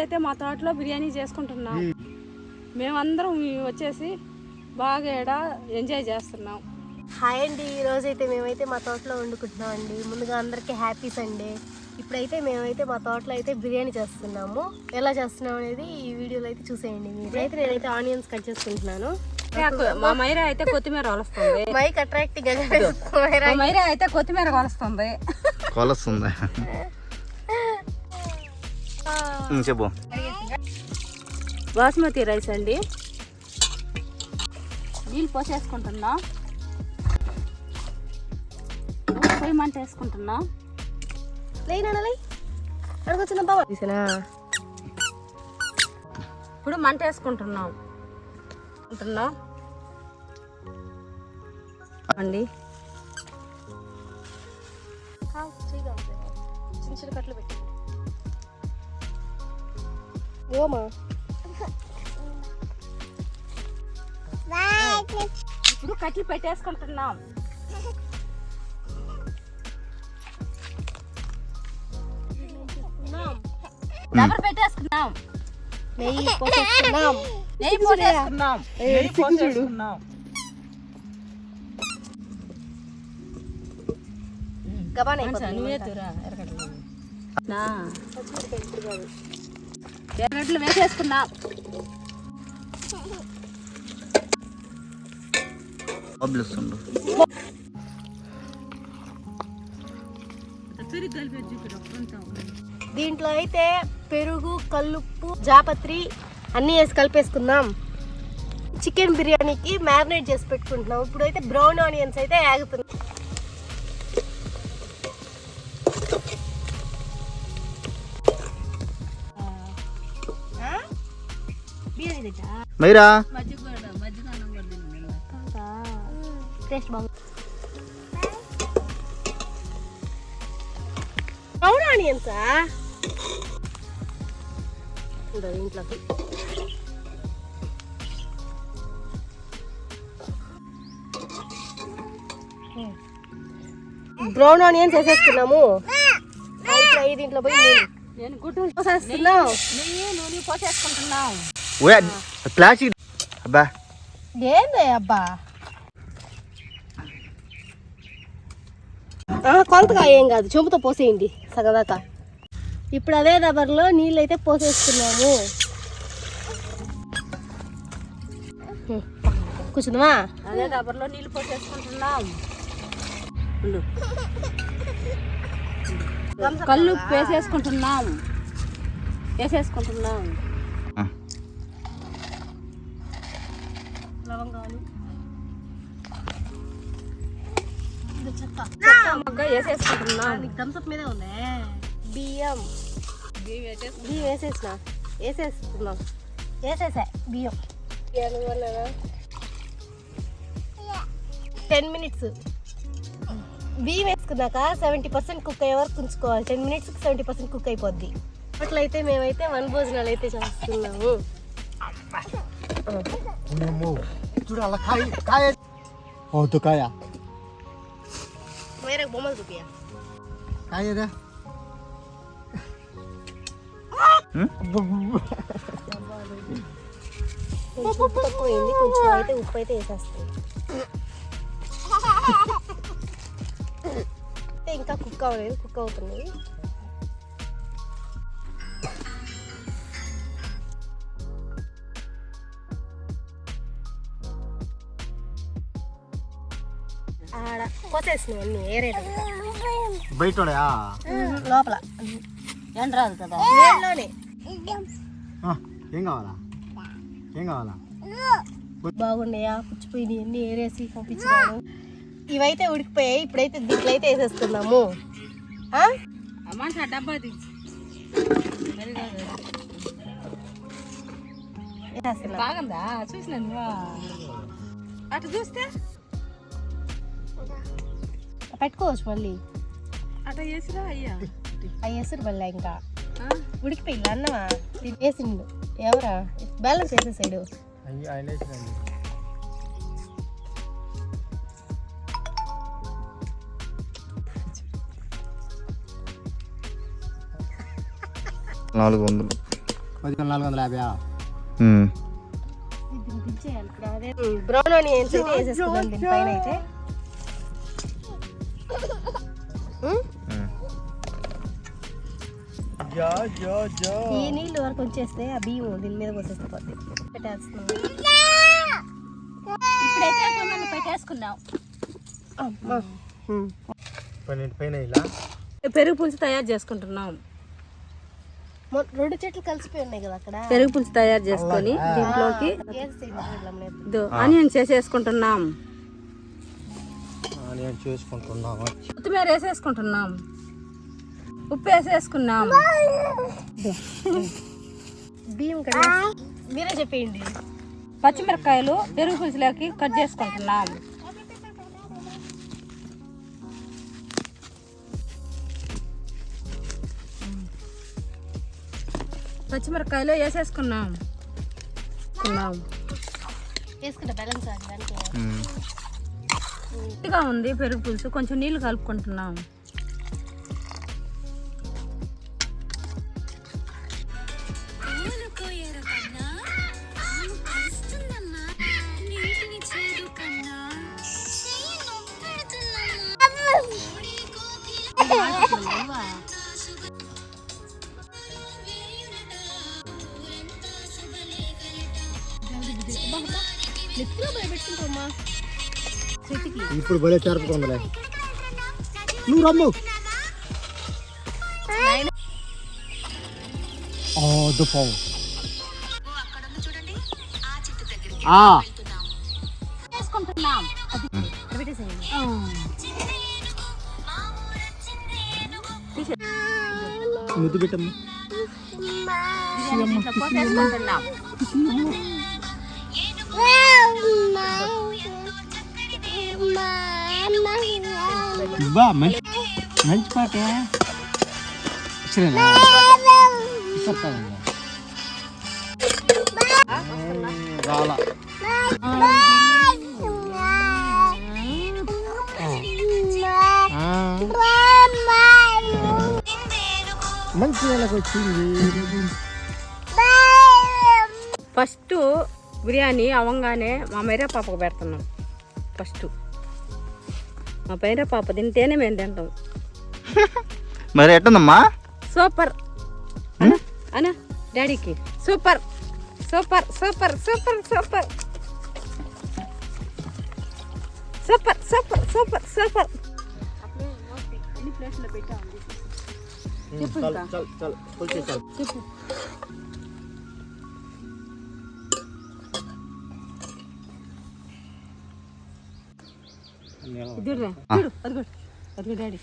అయితే మా తోటలో బిర్యానీ చేసుకుంటున్నాం. మేమందరం వచ్చేసి బాగా ఈడ ఎంజాయ్ చేస్తున్నాం. హాయ్ అండి ఈరోజు అయితే మేమైతే మా తోటలో వండుకుంటున్నాం అండి. ముందుగా అందరికీ హ్యాపీ సండే. ఇప్పుడైతే మేమైతే మా తోటలో అయితే బిర్యానీ చేస్తున్నాము. ఎలా చేస్తున్నాం అనేది ఈ వీడియోలో అయితే చూసేయండి. మీరు అయితే నేనైతే ఆనియన్స్ కట్ చేసుకుంటున్నాను. మా మైరా అయితే కొత్తిమీర వలుస్తుంది. మైక్ అట్రాక్టింగ్ మైరా అయితే కొత్తిమీర వలుస్తుంది. కొలస్తుంది. చెప్పు. బాస్మతి రైస్ అండి. నీళ్ళు పోసేసుకుంటున్నా. పొయ్యి మంట వేసుకుంటున్నా. అడుగుతున్నా బాబా తీసినా? ఇప్పుడు మంట వేసుకుంటున్నాం. ఉంటున్నాం అండి. చిన్న చిన్న కట్లు పెట్టి. ఓమా ఇప్పుడు కట్లు పెట్టేసుకుంటున్నాం. డబర్ పెట్టేసుకున్నాం. నెయ్యి పోసేసుకున్నాం. నెయ్యి పోసేసుకున్నాం. నెయ్యి పోసేసుకున్నాం. గబాన్ ఎర్రగడ్డలు వేసేసుకున్నాం దీంట్లో అయితే పెరుగు కల్లుప్పు జాపత్రి అన్నీ వేసి కలిపేసుకుందాం. చికెన్ బిర్యానీకి మ్యారినేట్ చేసి పెట్టుకుంటున్నాం. ఇప్పుడు అయితే బ్రౌన్ ఆనియన్స్ అయితే ఆగుతున్నాయి మైరా ఉండదు ఇంట్లోకి బ్రౌన్ ఆనియన్స్ వేసేసుకున్నాము అయితే దీంట్లో పోయి నూనె నేను గుడ్డు పోసేస్తున్నాం నెయ్యి నూనె పోసేసుకుంటున్నాం ఓయ్ ప్లాస్టిక్ అబ్బా ఏంది అబ్బా ఆ, కొలతగా ఏం కాదు. చెంపుతో పోసేయండి సగం దాకా. ఇప్పుడు అదే రబ్బర్లో నీళ్ళు అయితే పోసేస్తున్నాము. కూర్చుందామా? అదే డబ్బర్లో నీళ్ళు పోసేసుకుంటున్నాం. కళ్ళు వేసేసుకుంటున్నాం. వేసేసుకుంటున్నాం. లవంగాలు ఇది చెక్క మొగ్గ వేసేసుకుంటున్నాం. నీకు థమ్స్అప్ మీదే ఉందే. బియ్యం. బియ్యం వేసేసిన? వేసేస్తున్నాం. వేసేసా బియ్యం. టెన్ మినిట్స్ బియ్యం వేసుకున్నాక సెవెంటీ పర్సెంట్ కుక్ అయ్యే వరకు ఉంచుకోవాలి. టెన్ మినిట్స్కి సెవెంటీ పర్సెంట్ కుక్ అయిపోద్ది. అట్లయితే మేమైతే వన్ భోజనాలు అయితే చేస్తున్నాము. చూడు అలా కాయ కాయ ఓ తో కాయ వేరే బొమ్మలు చూపియా కాయదా కొంచెం ఉప్పు తక్కువైంది కొంచెం అయితే ఉప్పు అయితే వేసేస్తాయి అంటే ఇంకా కుక్ అవ్వలేదు కుక్ అవుతుంది అన్ని బయట లోపల. ఏం రాదు కదా. ఏం కావాలా? ఏం కావాలా? బాగున్నాయా పుచ్చిపోయినాయి అన్ని ఏరేసి పంపించినాను ఇవైతే ఉడికిపోయాయి ఇప్పుడైతే దీంట్లో అయితే వేసేస్తున్నాము. డబ్బా బాగుందా? చూసిన అటు చూస్తే? పెట్టుకోవచ్చు మళ్ళీ. అట్లా చేసిరా అయ్యా? అవి మళ్ళీ ఇంకా. ఉడికిపోయి అన్నమా? వేసిండు. ఎవరా? బ్యాలెన్స్ వేసేసాడు. నాలుగు వందలు పది నాలుగు వందల యాభై బ్రౌన్ అని వేసేసుకోవాలి పైన అయితే. ఈ నీళ్ళు వరకు వచ్చేస్తే ఆ బియ్యం దీని మీద పోసేస్తే పోద్ది పెట్టేస్తున్నాం. ఇప్పుడైతే కొన్ని పెట్టేసుకున్నాం పెరుగు పులుసు తయారు చేసుకుంటున్నాం. రెండు చెట్లు కలిసిపోయి ఉన్నాయి కదా అక్కడ. పెరుగు పులుసు తయారు చేసుకొని దీంట్లోకి ఆనియన్స్ వేసేసుకుంటున్నాం నేను చూసుకుంటున్నాను కొత్తిమీర వేసేసుకుంటున్నాం. ఉప్పు వేసేసుకున్నాం బియ్యం కదా మీరే చెప్పేయండి. పచ్చిమిరపకాయలు పెరుగు పులుసులోకి కట్ చేసుకుంటున్నాం పచ్చిమిరపకాయలు వేసేసుకున్నాం వేసుకున్నాం. ఉంది పెరుగు పులుసు. కొంచెం నీళ్ళు కలుపుకుంటున్నాం నెత్తిలో భయపెట్టుకుంటామా చెట్టుకి ఇప్పుడు భలే తెరపుకుందలే నువ్వు రమ్ము. వేసుకుంటున్నాం ముద్దు పెట్టమ్మా. దీంట్లో పోసేసుకుంటున్నాం ఇవ్వా మంచి మంచి పాట ఇచ్చిరేనా ఇస్తాను రాలా మంచి నెలకు వచ్చింది ఫస్ట్ బిర్యానీ అవ్వగానే మా మేరే పాపకు పెడుతున్నాం ఫస్ట్ మా మేరే పాప తింటేనే మేము తింటాం. మరి ఎట్టుందమ్మా సూపర్. అనా అనా డాడీకి. Super. Super super super super. Super super super super. చెప్పు చెప్పు. అదిగో అదిగో డాడీ.